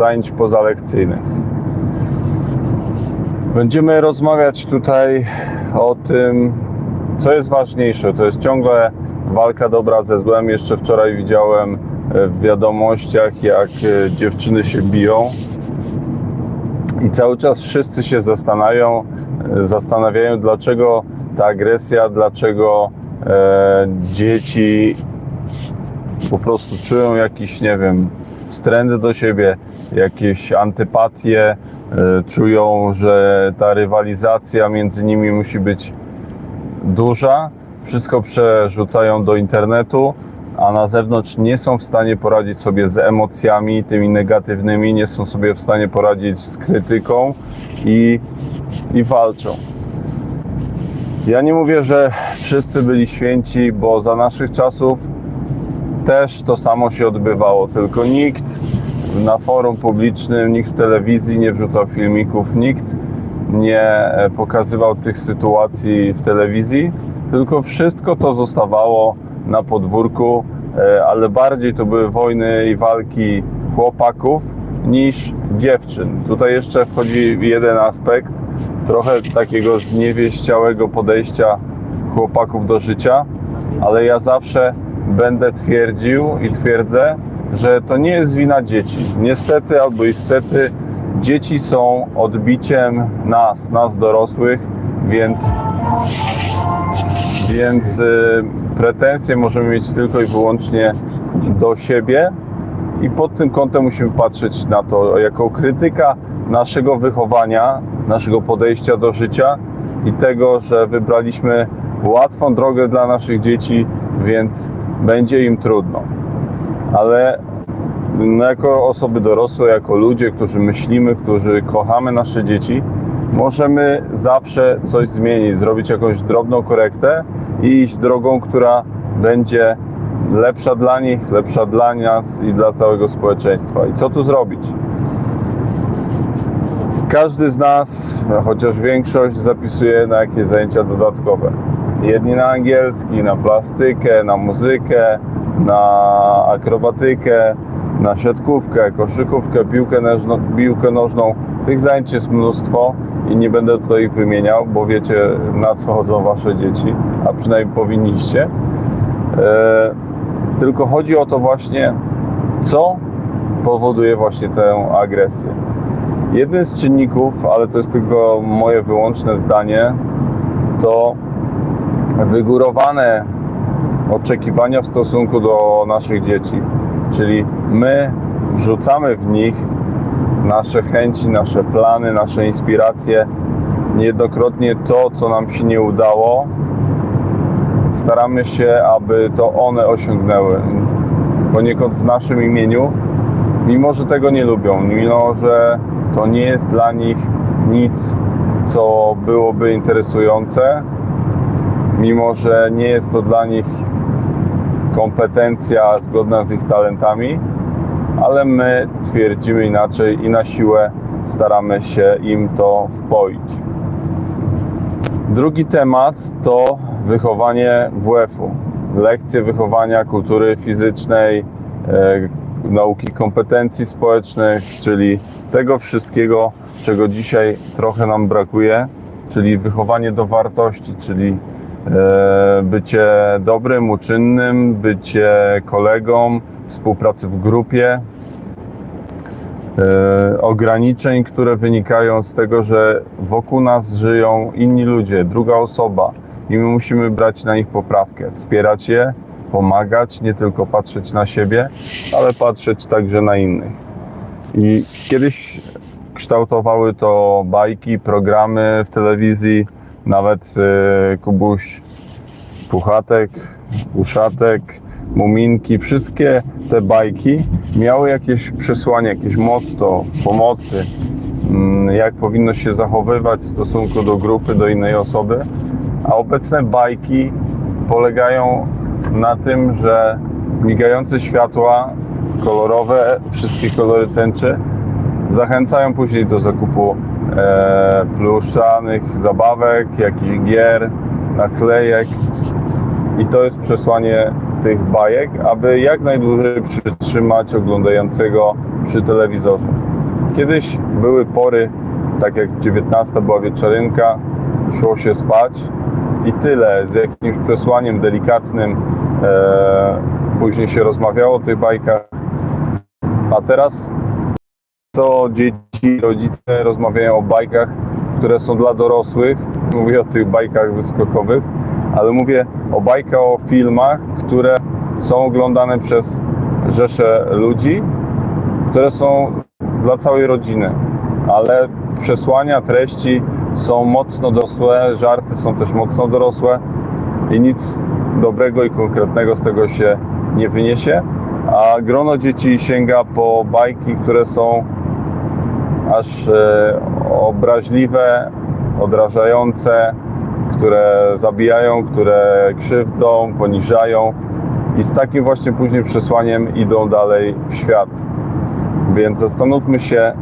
zajęć pozalekcyjnych. Będziemy rozmawiać tutaj o tym, co jest ważniejsze. To jest ciągle walka dobra ze złem. Jeszcze wczoraj widziałem e, w wiadomościach, jak e, dziewczyny się biją. I cały czas wszyscy się zastanawiają, e, zastanawiają, dlaczego ta agresja, dlaczego e, dzieci po prostu czują jakiś, nie wiem, wstręt do siebie, jakieś antypatie, e, czują, że ta rywalizacja między nimi musi być duża. Wszystko przerzucają do internetu, a na zewnątrz nie są w stanie poradzić sobie z emocjami tymi negatywnymi, nie są sobie w stanie poradzić z krytyką i, i walczą. Ja nie mówię, że wszyscy byli święci, bo za naszych czasów też to samo się odbywało, tylko nikt na forum publicznym, nikt w telewizji nie wrzucał filmików, nikt nie e, pokazywał tych sytuacji w telewizji, tylko wszystko to zostawało na podwórku, e, ale bardziej to były wojny i walki chłopaków niż dziewczyn. Tutaj jeszcze wchodzi jeden aspekt, trochę takiego zniewieściałego podejścia chłopaków do życia, ale ja zawsze będę twierdził i twierdzę, że to nie jest wina dzieci. Niestety albo istety dzieci są odbiciem nas, nas dorosłych, więc więc y, pretensje możemy mieć tylko i wyłącznie do siebie i pod tym kątem musimy patrzeć na to jako krytyka naszego wychowania, naszego podejścia do życia i tego, że wybraliśmy łatwą drogę dla naszych dzieci, więc będzie im trudno. Ale no, jako osoby dorosłe, jako ludzie, którzy myślimy, którzy kochamy nasze dzieci, możemy zawsze coś zmienić, zrobić jakąś drobną korektę i iść drogą, która będzie lepsza dla nich, lepsza dla nas i dla całego społeczeństwa. I co tu zrobić? Każdy z nas, chociaż większość, zapisuje na jakieś zajęcia dodatkowe. Jedni na angielski, na plastykę, na muzykę, na akrobatykę, na siatkówkę, koszykówkę, piłkę nożną, piłkę nożną. Tych zajęć jest mnóstwo i nie będę tutaj ich wymieniał, bo wiecie na co chodzą wasze dzieci, a przynajmniej powinniście. E, tylko chodzi o to właśnie, co powoduje właśnie tę agresję. Jednym z czynników, ale to jest tylko moje wyłączne zdanie, to wygórowane oczekiwania w stosunku do naszych dzieci. Czyli my wrzucamy w nich nasze chęci, nasze plany, nasze inspiracje. Niejednokrotnie to, co nam się nie udało, staramy się, aby to one osiągnęły. Poniekąd w naszym imieniu, mimo że tego nie lubią, mimo że to nie jest dla nich nic, co byłoby interesujące, mimo że nie jest to dla nich kompetencja zgodna z ich talentami, ale my twierdzimy inaczej i na siłę staramy się im to wpoić. Drugi temat to wychowanie WF-u. Lekcje wychowania kultury fizycznej, e, nauki kompetencji społecznych, czyli tego wszystkiego, czego dzisiaj trochę nam brakuje, czyli wychowanie do wartości, czyli bycie dobrym, uczynnym, bycie kolegą, współpracy w grupie, e, ograniczeń, które wynikają z tego, że wokół nas żyją inni ludzie, druga osoba i my musimy brać na nich poprawkę, wspierać je, pomagać, nie tylko patrzeć na siebie, ale patrzeć także na innych. I kiedyś kształtowały to bajki, programy w telewizji, nawet e, Kubuś Puchatek, Uszatek, Muminki, wszystkie te bajki miały jakieś przesłanie, jakieś motto pomocy, mm, jak powinno się zachowywać w stosunku do grupy, do innej osoby. A obecne bajki polegają na tym, że migające światła kolorowe, wszystkie kolory tęczy zachęcają później do zakupu e, pluszanych zabawek, jakichś gier, naklejek i to jest przesłanie tych bajek, aby jak najdłużej przytrzymać oglądającego przy telewizorze. Kiedyś były pory, tak jak 19 była wieczorynka, szło się spać i tyle, z jakimś przesłaniem delikatnym. E, później się rozmawiało o tych bajkach, a teraz to dzieci, rodzice rozmawiają o bajkach, które są dla dorosłych. Mówię o tych bajkach wyskokowych, ale mówię o bajkach, o filmach, które są oglądane przez rzesze ludzi, które są dla całej rodziny, ale przesłania, treści są mocno dorosłe, żarty są też mocno dorosłe i nic dobrego i konkretnego z tego się nie wyniesie, a grono dzieci sięga po bajki, które są aż e, obraźliwe, odrażające, które zabijają, które krzywdzą, poniżają i z takim właśnie później przesłaniem idą dalej w świat. Więc zastanówmy się,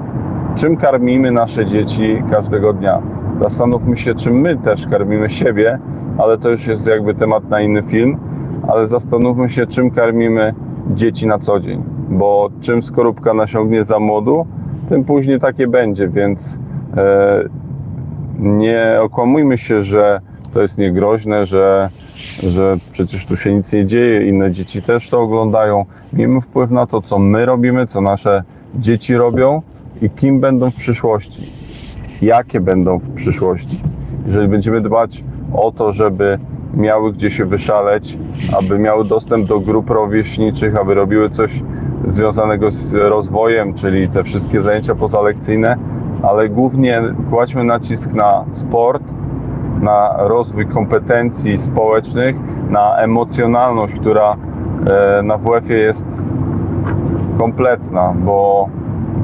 czym karmimy nasze dzieci każdego dnia. Zastanówmy się, czym my też karmimy siebie, ale to już jest jakby temat na inny film. Ale zastanówmy się, czym karmimy dzieci na co dzień, bo czym skorupka nasiągnie za młodu, tym później takie będzie, więc e, nie okłamujmy się, że to jest niegroźne, że, że przecież tu się nic nie dzieje, inne dzieci też to oglądają. Miejmy wpływ na to, co my robimy, co nasze dzieci robią i kim będą w przyszłości, jakie będą w przyszłości. Jeżeli będziemy dbać o to, żeby miały gdzie się wyszaleć, aby miały dostęp do grup rówieśniczych, aby robiły coś związanego z rozwojem, czyli te wszystkie zajęcia pozalekcyjne, ale głównie kładźmy nacisk na sport, na rozwój kompetencji społecznych, na emocjonalność, która e, na WF-ie jest kompletna, bo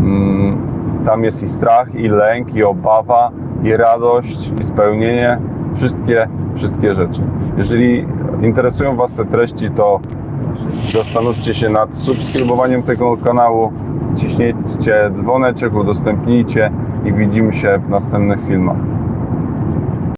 mm, tam jest i strach, i lęk, i obawa, i radość, i spełnienie, wszystkie, wszystkie rzeczy. Jeżeli interesują Was te treści, to zastanówcie się nad subskrybowaniem tego kanału, wciśnijcie dzwoneczek, udostępnijcie i widzimy się w następnych filmach.